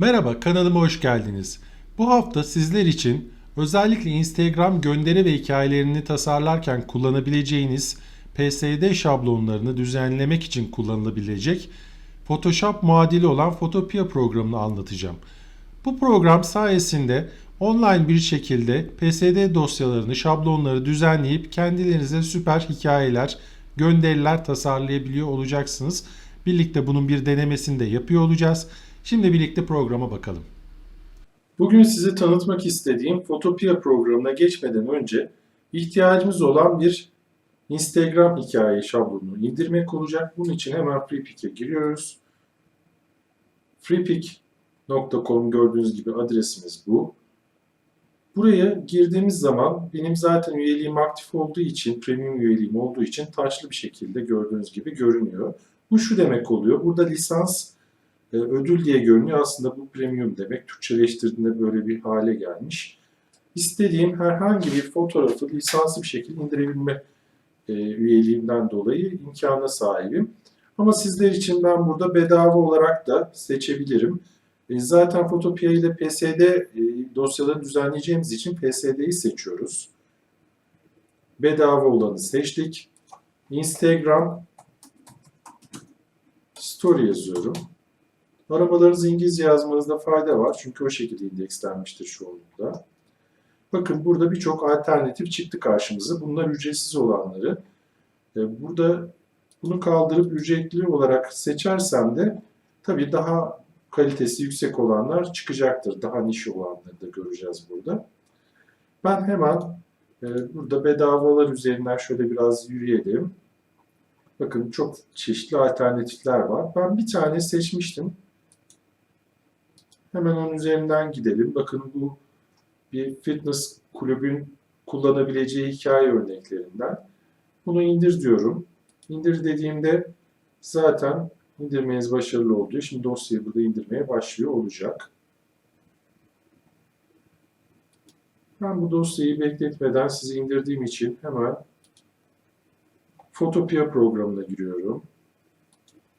Merhaba kanalıma hoş geldiniz. Bu hafta sizler için özellikle Instagram gönderi ve hikayelerini tasarlarken kullanabileceğiniz PSD şablonlarını düzenlemek için kullanılabilecek Photoshop muadili olan Photopea programını anlatacağım. Bu program sayesinde online bir şekilde PSD dosyalarını, şablonları düzenleyip kendilerinize süper hikayeler, gönderiler tasarlayabiliyor olacaksınız. Birlikte bunun bir denemesini de yapıyor olacağız. Şimdi birlikte programa bakalım. Bugün size tanıtmak istediğim Photopea programına geçmeden önce ihtiyacımız olan bir Instagram hikaye şablonunu indirmek olacak. Bunun için hemen FreePick'e giriyoruz. freepick.com gördüğünüz gibi adresimiz bu. Buraya girdiğimiz zaman benim zaten üyeliğim aktif olduğu için, premium üyeliğim olduğu için taçlı bir şekilde gördüğünüz gibi görünüyor. Bu şu demek oluyor. Burada lisans e, ödül diye görünüyor. Aslında bu premium demek. Türkçeleştirdiğinde böyle bir hale gelmiş. İstediğim herhangi bir fotoğrafı lisanslı bir şekilde indirebilme e, üyeliğimden dolayı imkana sahibim. Ama sizler için ben burada bedava olarak da seçebilirim. E, zaten Photopea ile PSD e, dosyaları düzenleyeceğimiz için PSD'yi seçiyoruz. Bedava olanı seçtik. Instagram Story yazıyorum. Aramalarınızı İngilizce yazmanızda fayda var. Çünkü o şekilde indekslenmiştir çoğunlukla. Bakın burada birçok alternatif çıktı karşımıza. Bunlar ücretsiz olanları. E, Burada bunu kaldırıp ücretli olarak seçersem de tabii daha kalitesi yüksek olanlar çıkacaktır. Daha niş olanları da göreceğiz burada. Ben hemen e, burada bedavalar üzerinden şöyle biraz yürüyelim. Bakın çok çeşitli alternatifler var. Ben bir tane seçmiştim. Hemen onun üzerinden gidelim. Bakın bu bir fitness kulübün kullanabileceği hikaye örneklerinden. Bunu indir diyorum. İndir dediğimde zaten indirmeniz başarılı oluyor. Şimdi dosyayı burada indirmeye başlıyor olacak. Ben bu dosyayı bekletmeden sizi indirdiğim için hemen Photopea programına giriyorum.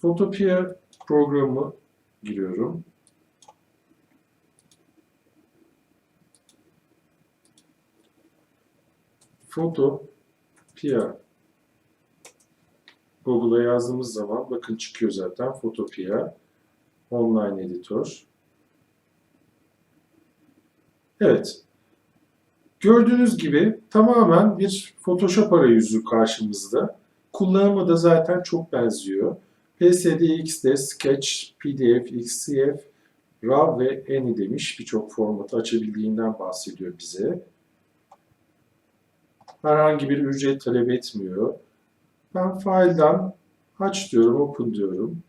Photopea programı giriyorum. Photopea Google'a yazdığımız zaman bakın çıkıyor zaten Photopea online editör. Evet. Gördüğünüz gibi tamamen bir Photoshop arayüzü karşımızda. Kullanımı da zaten çok benziyor. PSD, Sketch, PDF, XCF, RAW ve ANI demiş. Birçok formatı açabildiğinden bahsediyor bize. Herhangi bir ücret talep etmiyor. Ben file'dan aç diyorum, open diyorum.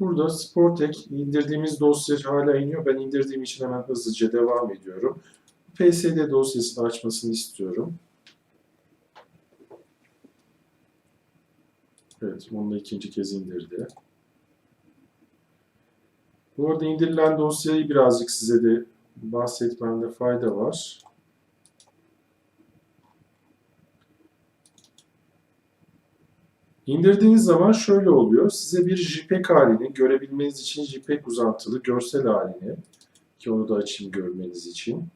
Burada Sportek indirdiğimiz dosya hala iniyor. Ben indirdiğim için hemen hızlıca devam ediyorum. PSD dosyasını açmasını istiyorum. Evet, onu da ikinci kez indirdi. Bu arada indirilen dosyayı birazcık size de bahsetmemde fayda var. İndirdiğiniz zaman şöyle oluyor. Size bir JPEG halini görebilmeniz için JPEG uzantılı görsel halini ki onu da açayım görmeniz için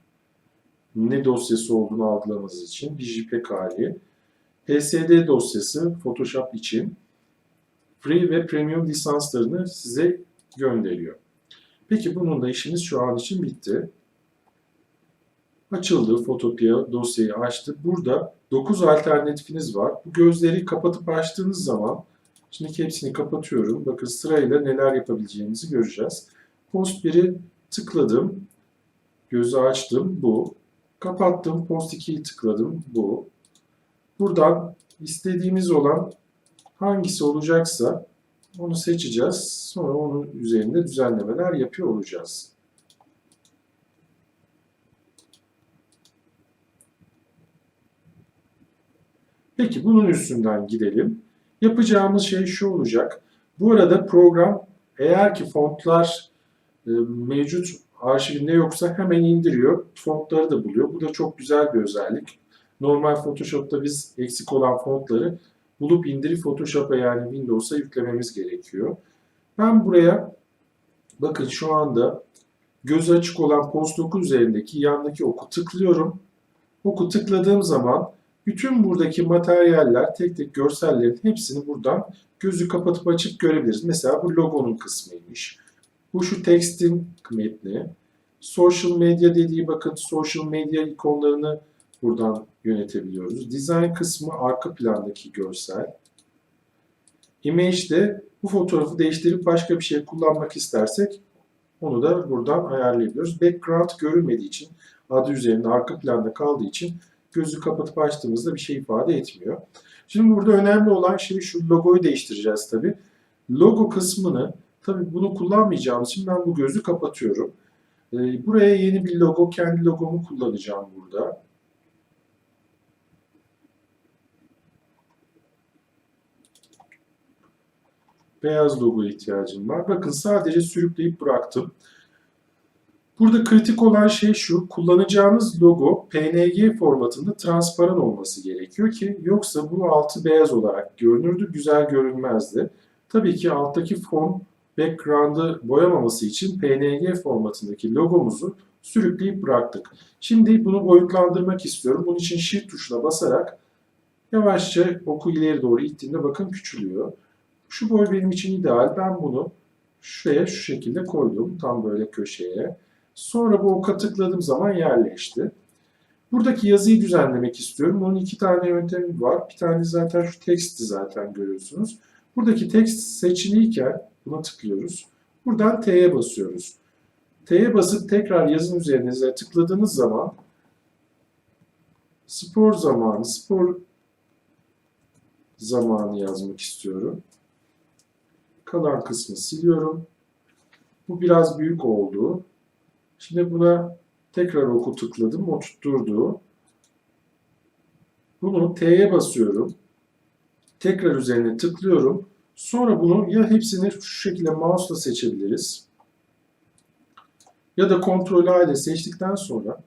ne dosyası olduğunu algılamanız için bir JPEG hali PSD dosyası Photoshop için free ve premium lisanslarını size gönderiyor. Peki bunun da işimiz şu an için bitti. Açıldı, Photopea dosyayı açtı. Burada 9 alternatifiniz var. Bu gözleri kapatıp açtığınız zaman, şimdi hepsini kapatıyorum. Bakın sırayla neler yapabileceğimizi göreceğiz. Post 1'i tıkladım. Gözü açtım. Bu. Kapattım. Post 2'yi tıkladım. Bu. Buradan istediğimiz olan hangisi olacaksa onu seçeceğiz. Sonra onun üzerinde düzenlemeler yapıyor olacağız. Peki bunun üstünden gidelim. Yapacağımız şey şu olacak. Bu arada program eğer ki fontlar e, mevcut arşivinde yoksa hemen indiriyor. Fontları da buluyor. Bu da çok güzel bir özellik. Normal Photoshop'ta biz eksik olan fontları bulup indirip Photoshop'a yani Windows'a yüklememiz gerekiyor. Ben buraya bakın şu anda gözü açık olan post oku üzerindeki yandaki oku tıklıyorum. Oku tıkladığım zaman bütün buradaki materyaller, tek tek görsellerin hepsini buradan gözü kapatıp açıp görebiliriz. Mesela bu logonun kısmıymış. Bu şu tekstin metni. Social medya dediği bakın social medya ikonlarını buradan yönetebiliyoruz. Design kısmı arka plandaki görsel. Image'de bu fotoğrafı değiştirip başka bir şey kullanmak istersek onu da buradan ayarlayabiliyoruz. Background görülmediği için adı üzerinde arka planda kaldığı için gözü kapatıp açtığımızda bir şey ifade etmiyor. Şimdi burada önemli olan şey şu logoyu değiştireceğiz tabi. Logo kısmını tabi bunu kullanmayacağım için ben bu gözü kapatıyorum. Ee, buraya yeni bir logo, kendi logomu kullanacağım burada. Beyaz logo ihtiyacım var. Bakın sadece sürükleyip bıraktım. Burada kritik olan şey şu, kullanacağınız logo PNG formatında transparan olması gerekiyor ki yoksa bu altı beyaz olarak görünürdü, güzel görünmezdi. Tabii ki alttaki fon background'ı boyamaması için PNG formatındaki logomuzu sürükleyip bıraktık. Şimdi bunu boyutlandırmak istiyorum. Bunun için Shift tuşuna basarak yavaşça oku ileri doğru ittiğimde bakın küçülüyor. Şu boy benim için ideal. Ben bunu şuraya şu şekilde koydum. Tam böyle köşeye. Sonra bu oka tıkladığım zaman yerleşti. Buradaki yazıyı düzenlemek istiyorum. Bunun iki tane yöntemi var. Bir tane zaten şu teksti zaten görüyorsunuz. Buradaki tekst seçiliyken buna tıklıyoruz. Buradan T'ye basıyoruz. T'ye basıp tekrar yazın üzerinize tıkladığınız zaman spor zamanı, spor zamanı yazmak istiyorum. Kalan kısmı siliyorum. Bu biraz büyük oldu. Şimdi buna tekrar oku tıkladım. O tutturdu. Bunu T'ye basıyorum. Tekrar üzerine tıklıyorum. Sonra bunu ya hepsini şu şekilde mouse'la seçebiliriz. Ya da Ctrl A ile seçtikten sonra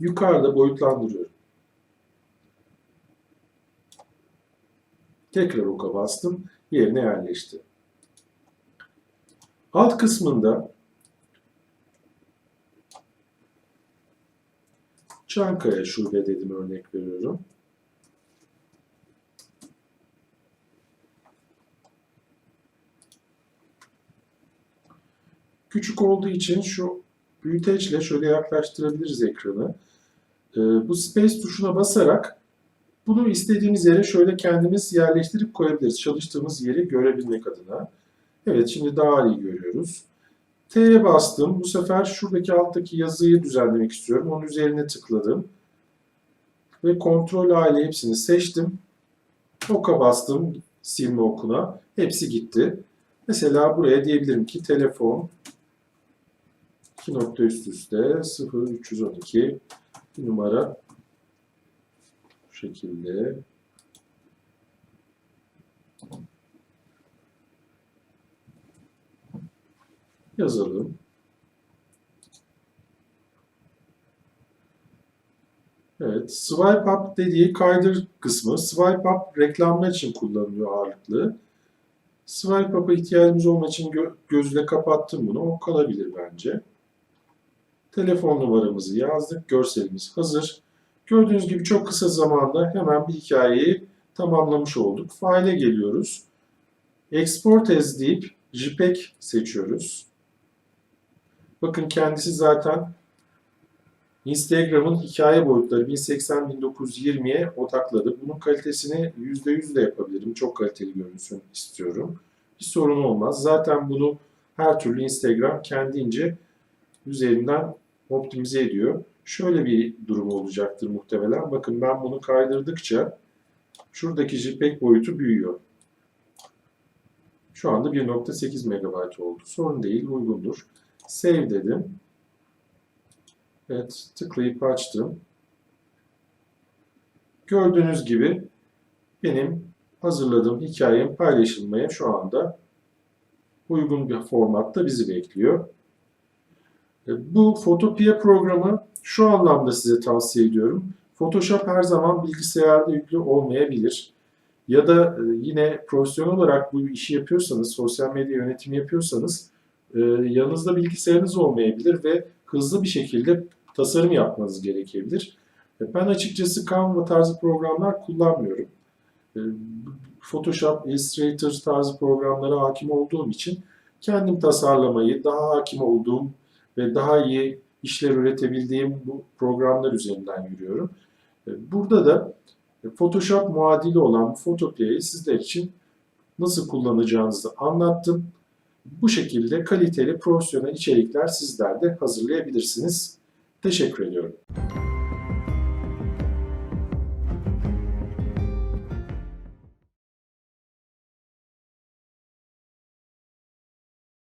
yukarıda boyutlandırıyorum. Tekrar oka bastım. Yerine yerleşti. Alt kısmında Çankaya şube dedim örnek veriyorum. Küçük olduğu için şu büyüteçle şöyle yaklaştırabiliriz ekranı. Ee, bu space tuşuna basarak bunu istediğimiz yere şöyle kendimiz yerleştirip koyabiliriz. Çalıştığımız yeri görebilmek adına. Evet şimdi daha iyi görüyoruz. T'ye bastım. Bu sefer şuradaki alttaki yazıyı düzenlemek istiyorum. Onun üzerine tıkladım. Ve kontrol A ile hepsini seçtim. Oka bastım silme okuna. Hepsi gitti. Mesela buraya diyebilirim ki telefon 2 nokta üst üste 0312 bir numara bu şekilde yazalım. Evet, swipe up dediği kaydır kısmı. Swipe up reklamlar için kullanılıyor ağırlıklı. Swipe up'a ihtiyacımız olmadığı için gö gözle kapattım bunu. O kalabilir bence. Telefon numaramızı yazdık. Görselimiz hazır. Gördüğünüz gibi çok kısa zamanda hemen bir hikayeyi tamamlamış olduk. File'e geliyoruz. Export as deyip JPEG seçiyoruz. Bakın kendisi zaten Instagram'ın hikaye boyutları 1080-1920'ye odakladı. Bunun kalitesini %100 de yapabilirim. Çok kaliteli görünsün istiyorum. Bir sorun olmaz. Zaten bunu her türlü Instagram kendince üzerinden optimize ediyor. Şöyle bir durum olacaktır muhtemelen. Bakın ben bunu kaydırdıkça şuradaki JPEG boyutu büyüyor. Şu anda 1.8 MB oldu. Sorun değil, uygundur. Save dedim. Evet, tıklayıp açtım. Gördüğünüz gibi benim hazırladığım hikayem paylaşılmaya şu anda uygun bir formatta bizi bekliyor. E, bu Photopia programı şu anlamda size tavsiye ediyorum. Photoshop her zaman bilgisayarda yüklü olmayabilir. ya da e, yine profesyonel olarak bu işi yapıyorsanız, sosyal medya yönetimi yapıyorsanız e, yanınızda bilgisayarınız olmayabilir ve hızlı bir şekilde tasarım yapmanız gerekebilir. E, Ben açıkçası Canva tarzı programlar kullanmıyorum. E, Photoshop, Illustrator tarzı programlara hakim olduğum için kendim tasarlamayı, daha hakim olduğum ve daha iyi işler üretebildiğim bu programlar üzerinden yürüyorum. Burada da e, Photoshop muadili olan Photoplay'i sizler için nasıl kullanacağınızı anlattım. Bu şekilde kaliteli profesyonel içerikler sizler de hazırlayabilirsiniz. Teşekkür ediyorum.